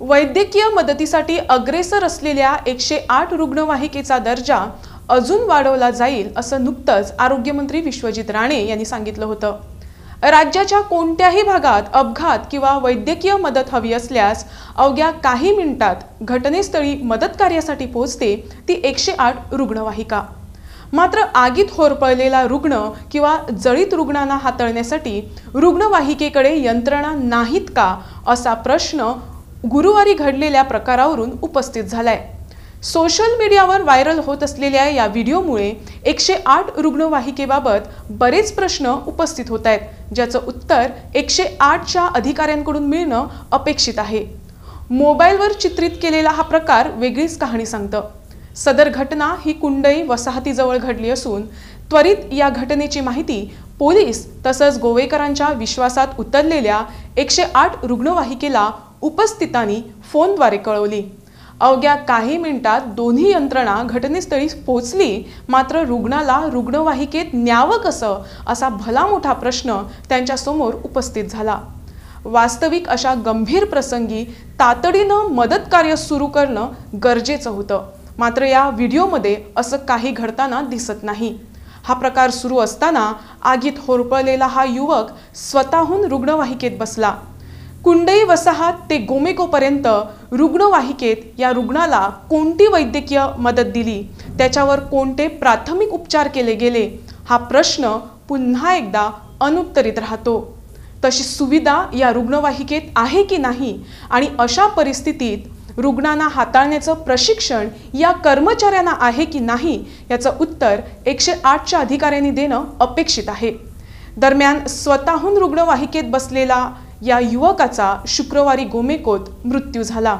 वैद्यकीय मदतीसाठी अग्रेसर असलेल्या एकशे आठ रुग्णवाहिकेचा दर्जा अजून वाढवला जाईल असं नुकतंच आरोग्यमंत्री विश्वजित राणे यांनी सांगितलं होतं. राज्याच्या कोणत्याही भागात अपघात किंवा वैद्यकीय मदत हवी असल्यास अवघ्या काही मिनिटात घटनेस्थळी मदत कार्यासाठी पोहोचते ती एकशे आठ रुग्णवाहिका. मात्र आगीत होरपळलेला रुग्ण किंवा जळीत रुग्णांना हाताळण्यासाठी रुग्णवाहिकेकडे यंत्रणा नाहीत का असा प्रश्न गुरुवारी घडलेल्या प्रकारावरून उपस्थित झालाय. सोशल मीडियावर व्हायरल होत असलेल्या या व्हिडिओमुळे एकशे आठ रुग्णवाहिकेबाबत बरेच प्रश्न उपस्थित होत आहेत ज्याचं उत्तर एकशे आठच्या अधिकाऱ्यांकडून मिळणं अपेक्षित आहे. मोबाईलवर चित्रित केलेला हा प्रकार वेगळीच कहाणी सांगतं. सदर घटना ही कुंडई वसाहतीजवळ घडली असून त्वरित या घटनेची माहिती पोलीस तसंच गोवेकरांच्या विश्वासात उतरलेल्या एकशे आठ रुग्णवाहिकेला उपस्थितांनी फोनद्वारे कळवली. अवघ्या काही मिनिटात दोन्ही यंत्रणा घटनेस्थळी पोहोचली. मात्र रुग्णाला रुग्णवाहिकेत न्यावं कसं असा भला मोठा प्रश्न त्यांच्यासमोर उपस्थित झाला. वास्तविक अशा गंभीर प्रसंगी तातडीनं मदत कार्य सुरू करणं गरजेचं होतं. मात्र या व्हिडिओमध्ये असं काही घडताना दिसत नाही. हा प्रकार सुरू असताना आगीत होरपळलेला हा युवक स्वतःहून रुग्णवाहिकेत बसला. कुंडई वसाहत ते गोमेकोपर्यंत रुग्णवाहिकेत या रुग्णाला कोणती वैद्यकीय मदत दिली? त्याच्यावर कोणते प्राथमिक उपचार केले गेले? हा प्रश्न पुन्हा एकदा अनुत्तरित राहतो. तशी सुविधा या रुग्णवाहिकेत आहे की नाही? आणि अशा परिस्थितीत रुग्णांना हाताळण्याचं प्रशिक्षण या कर्मचाऱ्यांना आहे की नाही? याचं उत्तर एकशे आठच्या अधिकाऱ्यांनी देणं अपेक्षित आहे. दरम्यान स्वतःहून रुग्णवाहिकेत बसलेला या युवकाचा शुक्रवारी गोमेकोत मृत्यू झाला.